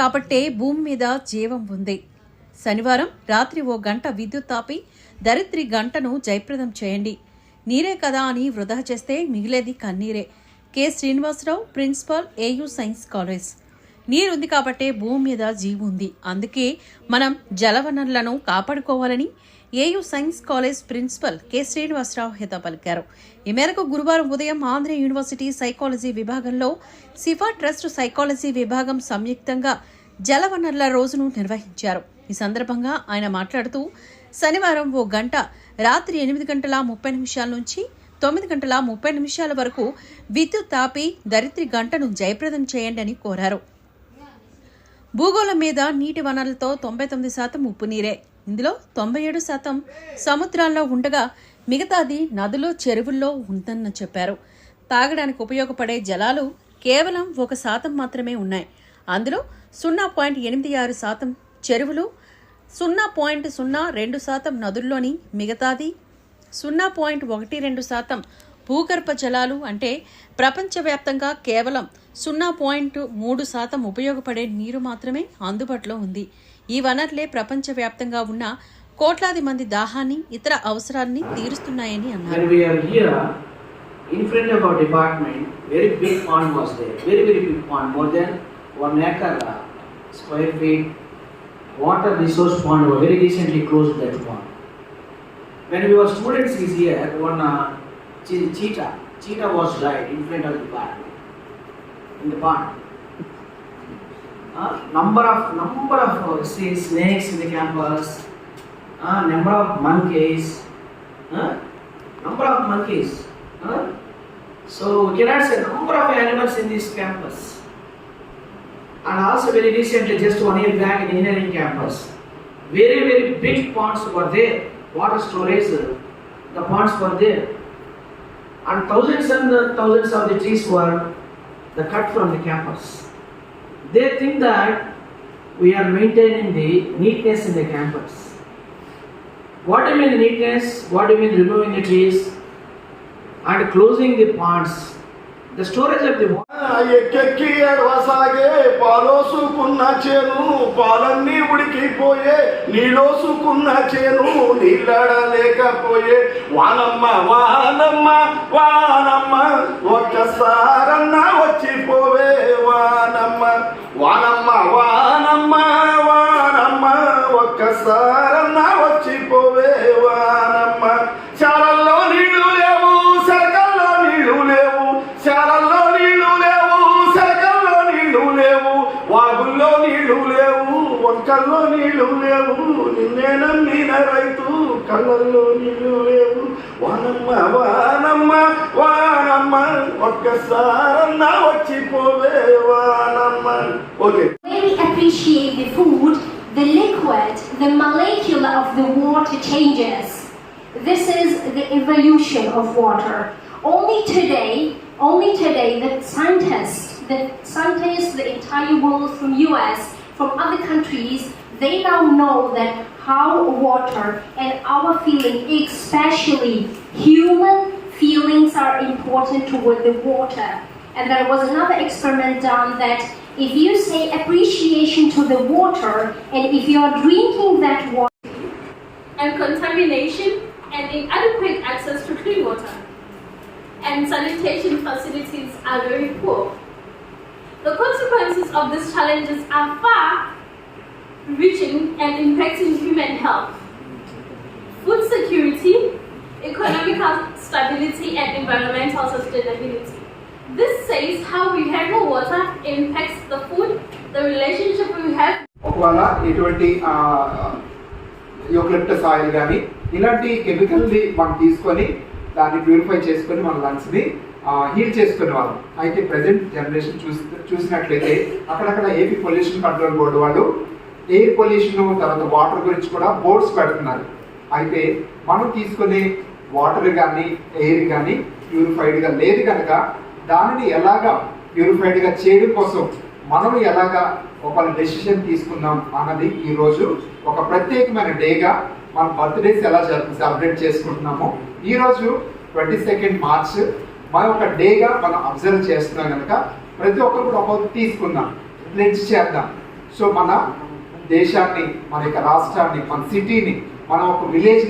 కాబట్టే భూమి మీద జీవం ఉంది. శనివారం రాత్రి ఓ గంట విద్యుత్ తాపి దరిద్రి గంటను జయప్రదం చేయండి. నీరే కదా అని వృధా చేస్తే మిగిలేది కన్నీరే. K. Srinivasarao principal AU science college. నీరుంది కాబట్టే భూమి మీద జీవు ఉంది అందుకే మనం జలవనరులను కాపాడుకోవాలని AU science college principal K. Srinivasarao హిత పలికారు. ఈ మేరకు గురువారం ఉదయం ఆంధ్ర యూనివర్సిటీ సైకాలజీ విభాగంలో సిఫా ట్రస్ట్ సైకాలజీ విభాగం సంయుక్తంగా జలవనరుల రోజును నిర్వహించారు. ఈ సందర్భంగా ఆయన మాట్లాడుతూ శనివారం ఓ గంట రాత్రి ఎనిమిది గంటల ముప్పై నిమిషాల నుంచి తొమ్మిది గంటల ముప్పై నిమిషాల వరకు విద్యుత్ ఆపి దరిద్రి గంటను జయప్రదం చేయండి అని కోరారు. భూగోళం మీద నీటి వనరులతో తొంభై తొమ్మిది శాతం ఉప్పు నీరే. ఇందులో తొంభై ఏడు శాతం సముద్రాల్లో ఉండగా మిగతాది నదులు చెరువుల్లో ఉందని చెప్పారు. తాగడానికి ఉపయోగపడే జలాలు కేవలం ఒక శాతం మాత్రమే ఉన్నాయి. అందులో సున్నా పాయింట్ ఎనిమిది ఆరు శాతం చెరువులు సున్నా పాయింట్ సున్నా రెండు శాతం నదుల్లోని మిగతాది సున్నా పాయింట్ ఒకటి రెండు శాతం భూగర్భ జలాలు అంటే ప్రపంచవ్యాప్తంగా కేవలం సున్నా పాయింట్ మూడు శాతం ఉపయోగపడే నీరు మాత్రమే అందుబాటులో ఉంది. ఈ వనరులే ప్రపంచవ్యాప్తంగా ఉన్న కోట్లాది మంది దాహాన్ని ఇతర అవసరాన్ని తీరుస్తున్నాయని అన్నారు in front of our department, very big pond was there, very very big pond, more than one acre square feet. Water resource pond, we very recently closed that pond. When we were students this year, one uh, cheetah, cheetah was died in front of the department, in the pond. Uh, number of number of uh, say, snakes in the campus, uh, number of monkeys, uh, number of monkeys. Huh? So we cannot say number of animals in this campus. And also very recently, just one year back in engineering campus, very very big ponds were there, water storage, uh, the ponds were there. And thousands and uh, thousands of the trees were the cut from the campus. They think that we are maintaining the neatness in the campus. What do you mean neatness? What do you mean removing the trees and closing the ponds? The storage of the water. ఎక్కెక్కి ఎడవసాగే పాలోసుకున్న చేను పాలన్నీ ఉడికిపోయే నీలోసుకున్న చేను నీళ్ళడలేకపోయే వానమ్మ వానమ్మ వానమ్మ ఒక్కసారన్న నీళ్లు లేవు వంకల్లో నీళ్లు లేవు నిన్నే నమ్మిన రైతు కళ్ళల్లో నీళ్లు లేవు వానమ్మ వానమ్మ వానమ్మ ఒక్కసారన్నా వచ్చిపోవే వానమ్మ okay really appreciate the food, the liquid, the molecule of the water changes. This is the evolution of water. Only today, only today, the scientists, the scientists, the entire world from US, from other countries, they now know that how water and our feeling, especially human feelings, are important toward the water. And there was another experiment done that if you say appreciation to the water and if you are drinking that water, and contamination and inadequate access to clean water. And sanitation facilities are very poor. The consequences of these challenges are far reaching and impacting human health, food security, economic stability, and environmental sustainability. This says how we handle water impacts the food, the relationship we have ఒకవేళ ఇటువంటి eucalyptus oil కానీ ఇలాంటి కెమికల్ని మనం తీసుకొని దాన్ని purify చేసుకొని మన లంగ్స్ని heal చేసుకునే వాళ్ళు అయితే ప్రజెంట్ జనరేషన్ చూసి చూసినట్లయితే అక్కడక్కడ ఏపీ పొల్యూషన్ కంట్రోల్ బోర్డు వాళ్ళు ఎయిర్ పొల్యూషన్ తర్వాత వాటర్ గురించి కూడా బోర్డ్స్ పెడుతున్నారు. అయితే మనం తీసుకునే వాటర్ కానీ ఎయిర్ కానీ ప్యూరిఫైడ్గా లేదు కనుక దానిని ఎలాగా ప్యూరిఫైడ్గా చేయడం కోసం మనం ఎలాగా ఒక డెసిషన్ తీసుకుందాం అన్నది ఈరోజు ఒక ప్రత్యేకమైన డేగా మన బర్త్డేస్ ఎలా సెలబ్రేట్ చేసుకుంటున్నామో ఈరోజు ట్వంటీ సెకండ్ మార్చ్ మన ఒక డేగా మనం అబ్జర్వ్ చేస్తున్నాం కనుక ప్రతి ఒక్కరు కూడా ఒక తీసుకుందాం. ప్లెడ్జ్ చేద్దాం. సో మన దేశాన్ని మన యొక్క రాష్ట్రాన్ని మన సిటీని మన ఒక విలేజ్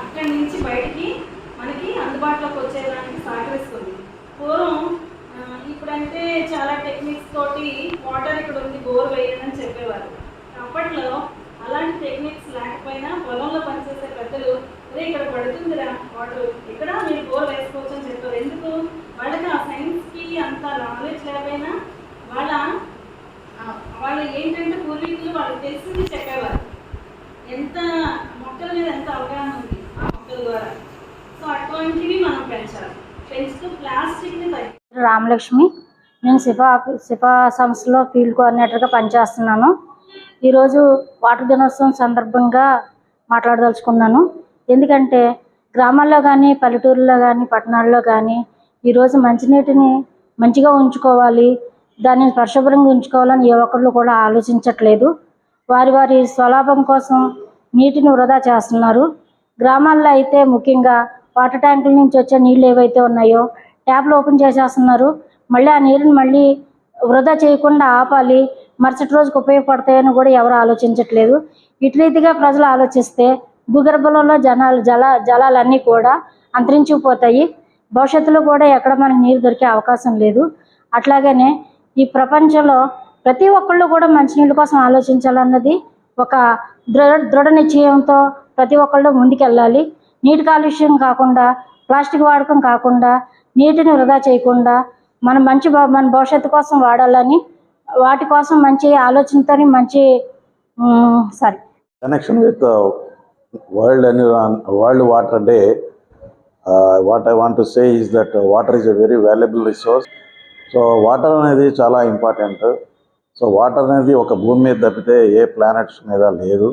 అక్కడి నుంచి బయటికి మనకి అందుబాటులోకి వచ్చేదానికి సహకరిస్తుంది. పూర్వం ఇప్పుడంటే చాలా టెక్నిక్స్ తోటి వాటర్ ఇక్కడ ఉంది బోర్ వేయదని చెప్పేవారు. అప్పట్లో అలాంటి టెక్నిక్స్ లేకపోయినా పొలంలో పనిచేసే పెద్దలు ఇక్కడ పడుతుందిరా వాడు ఇక్కడ మీరు గోల్ వేసుకోవచ్చు అని చెప్పారు. ఎందుకు? వాళ్ళకి ఆ సైన్స్కి అంత నాలెడ్జ్ లేకపోయినా వాళ్ళ వాళ్ళు ఏంటంటే పూర్వీకులు వాళ్ళు తెలిసింది చెప్పేవారు. ఎంత మొక్కల మీద ఎంత అవగాహన ఉంది ఆ మొక్కల ద్వారా. సో అటువంటివి మనం పెంచాలి. పెంచుతూ ప్లాస్టిక్ని తగ్గి రామలక్ష్మి నేను సిఫా సిఫా సంస్థలో ఫీల్డ్ కోఆర్డినేటర్గా పనిచేస్తున్నాను. ఈరోజు వాటర్ దినోత్సవం సందర్భంగా మాట్లాడదలుచుకున్నాను. ఎందుకంటే గ్రామాల్లో కానీ పల్లెటూరులో కానీ పట్టణాల్లో కానీ ఈరోజు మంచినీటిని మంచిగా ఉంచుకోవాలి దాన్ని పరిశుభ్రంగా ఉంచుకోవాలని ఏ ఒక్కళ్ళు కూడా ఆలోచించట్లేదు. వారి వారి స్వలాభం కోసం నీటిని వృధా చేస్తున్నారు. గ్రామాల్లో అయితే ముఖ్యంగా వాటర్ ట్యాంకుల నుంచి వచ్చే నీళ్ళు ఏవైతే ఉన్నాయో ట్యాప్లు ఓపెన్ చేసేస్తున్నారు. మళ్ళీ ఆ నీరుని మళ్ళీ వృధా చేయకుండా ఆపాలి మరుసటి రోజుకి ఉపయోగపడతాయని కూడా ఎవరు ఆలోచించట్లేదు. ఇటు రీతిగా ప్రజలు ఆలోచిస్తే భూగర్భంలో జనాలు జల జలాలన్నీ కూడా అంతరించిపోతాయి. భవిష్యత్తులో కూడా ఎక్కడ మనకి నీరు దొరికే అవకాశం లేదు. అట్లాగనే ఈ ప్రపంచంలో ప్రతి ఒక్కళ్ళు కూడా మంచినీళ్ళ కోసం ఆలోచించాలన్నది ఒక దృఢ దృఢ నిశ్చయంతో ప్రతి ఒక్కళ్ళు ముందుకెళ్ళాలి. నీటి కాలుష్యం కాకుండా ప్లాస్టిక్ వాడకం కాకుండా నీటిని వృధా చేయకుండా మన మంచి భ- మన భవిష్యత్తు కోసం వాడాలని వాటి కోసం మంచి ఆలోచనతో మంచి sorry connection with world environ world water day what I want to say to that water is a very valuable resource so water అనేది చాలా ఇంపార్టెంట్ సో వాటర్ అనేది ఒక భూమి మీద తప్పితే ఏ ప్లానెట్స్ మీద లేదు.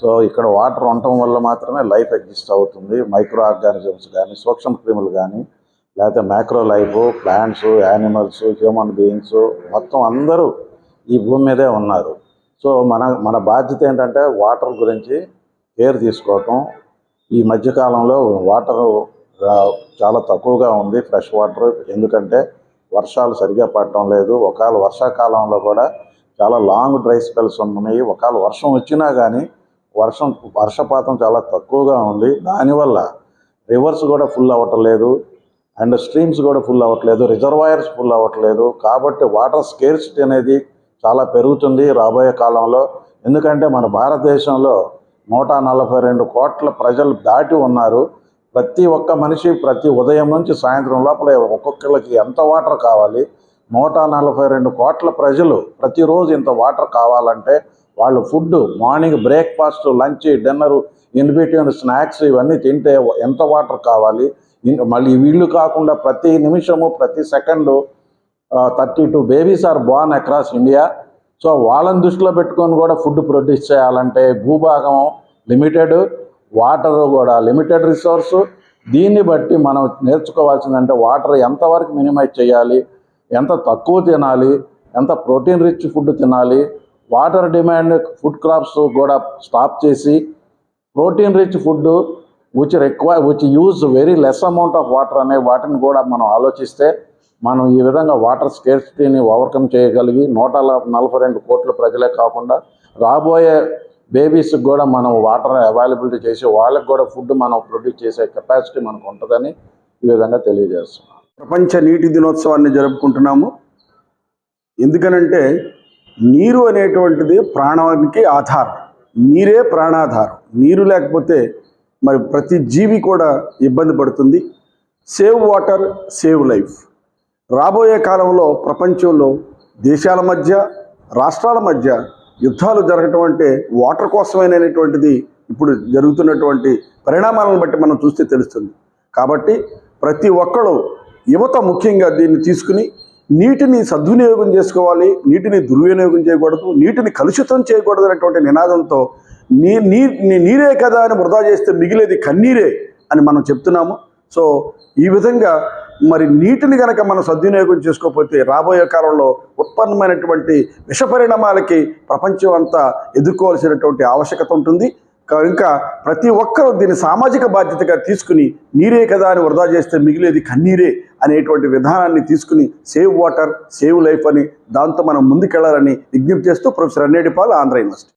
సో ఇక్కడ వాటర్ ఉండటం వల్ల మాత్రమే లైఫ్ ఎగ్జిస్ట్ అవుతుంది. మైక్రో ఆర్గానిజమ్స్ కానీ సూక్ష్మ క్రిములు కానీ లేకపోతే micro life plants animals human beings మొత్తం అందరూ ఈ భూమి మీదే ఉన్నారు. సో మన మన బాధ్యత ఏంటంటే వాటర్ గురించి కేర్ తీసుకోవటం. ఈ మధ్యకాలంలో వాటర్ చాలా తక్కువగా ఉంది ఫ్రెష్ వాటర్. ఎందుకంటే వర్షాలు సరిగా పడటం లేదు. ఒకవేళ వర్షాకాలంలో కూడా చాలా లాంగ్ డ్రై స్పెల్స్ ఉన్నాయి. ఒకవేళ వర్షం వచ్చినా కానీ వర్షం వర్షపాతం చాలా తక్కువగా ఉంది. దానివల్ల రివర్స్ కూడా ఫుల్ అవ్వట్లేదు అండ్ స్ట్రీమ్స్ కూడా ఫుల్ అవ్వట్లేదు. రిజర్వాయర్స్ ఫుల్ అవ్వట్లేదు. కాబట్టి వాటర్ స్కేర్సిటీ అనేది చాలా పెరుగుతుంది రాబోయే కాలంలో. ఎందుకంటే మన భారతదేశంలో నూట నలభై రెండు కోట్ల ప్రజలు దాటి ఉన్నారు. ప్రతి ఒక్క మనిషి ప్రతి ఉదయం నుంచి సాయంత్రం లోపల ఒక్కొక్కరికి ఎంత వాటర్ కావాలి? నూట నలభై రెండు కోట్ల ప్రజలు ప్రతిరోజు ఇంత వాటర్ కావాలంటే వాళ్ళు food morning breakfast lunch dinner in between snacks ఇవన్నీ తింటే ఎంత వాటర్ కావాలి? మళ్ళీ వీళ్ళు కాకుండా ప్రతి నిమిషము ప్రతి second thirty two babies are born across India. So వాళ్ళని దృష్టిలో పెట్టుకొని కూడా ఫుడ్ ప్రొడ్యూస్ చేయాలంటే భూభాగం లిమిటెడ్ వాటర్ కూడా లిమిటెడ్ రిసోర్సు. దీన్ని బట్టి మనం నేర్చుకోవాల్సిందంటే వాటర్ ఎంతవరకు మినిమైజ్ చేయాలి ఎంత తక్కువ తినాలి ఎంత ప్రోటీన్ రిచ్ ఫుడ్ తినాలి వాటర్ డిమాండ్ ఫుడ్ క్రాప్స్ కూడా స్టాప్ చేసి protein rich food which require which use very less amount of water అనే వాటిని కూడా మనం ఆలోచిస్తే మనం ఈ విధంగా వాటర్ స్కేర్సిటీని ఓవర్కమ్ చేయగలిగి నూట నలభై రెండు కోట్ల ప్రజలే కాకుండా రాబోయే బేబీస్కి కూడా మనం వాటర్ అవైలబిలిటీ చేసి వాళ్ళకి కూడా ఫుడ్ మనం ప్రొడ్యూస్ చేసే కెపాసిటీ మనకు ఉంటుందని ఈ విధంగా తెలియజేస్తున్నాం. ప్రపంచ నీటి దినోత్సవాన్ని జరుపుకుంటున్నాము. ఎందుకనంటే నీరు అనేటువంటిది ప్రాణానికి ఆధారం. నీరే ప్రాణాధారం. నీరు లేకపోతే మరి ప్రతి జీవి కూడా ఇబ్బంది పడుతుంది. Save water save life. రాబోయే కాలంలో ప్రపంచంలో దేశాల మధ్య రాష్ట్రాల మధ్య యుద్ధాలు జరగటం అంటే వాటర్ కోసమైనటువంటిది ఇప్పుడు జరుగుతున్నటువంటి పరిణామాలను బట్టి మనం చూస్తే తెలుస్తుంది. కాబట్టి ప్రతి ఒక్కరు యువత ముఖ్యంగా దీన్ని తీసుకుని నీటిని సద్వినియోగం చేసుకోవాలి నీటిని దుర్వినియోగం చేయకూడదు నీటిని కలుషితం చేయకూడదు అనేటువంటి నినాదంతో నీ నీ- నీరే కదా అని వృధా చేస్తే మిగిలేది కన్నీరే అని మనం చెప్తున్నాము. సో ఈ విధంగా మరి నీటిని కనుక మనం సద్వినియోగం చేసుకోకపోతే రాబోయే కాలంలో ఉత్పన్నమైనటువంటి విష పరిణామాలకి ప్రపంచం అంతా ఎదుర్కోవాల్సినటువంటి ఆవశ్యకత ఉంటుంది. ఇంకా ప్రతి ఒక్కరూ దీన్ని సామాజిక బాధ్యతగా తీసుకుని నీరే కదా అని వృధా చేస్తే మిగిలేది కన్నీరే అనేటువంటి విధానాన్ని తీసుకుని సేవ్ వాటర్ సేవ్ లైఫ్ అని దాంతో మనం ముందుకెళ్ళాలని విజ్ఞప్తి చేస్తూ ప్రొఫెసర్ అన్నేటిపాల్ ఆంధ్ర యూనివర్సిటీ.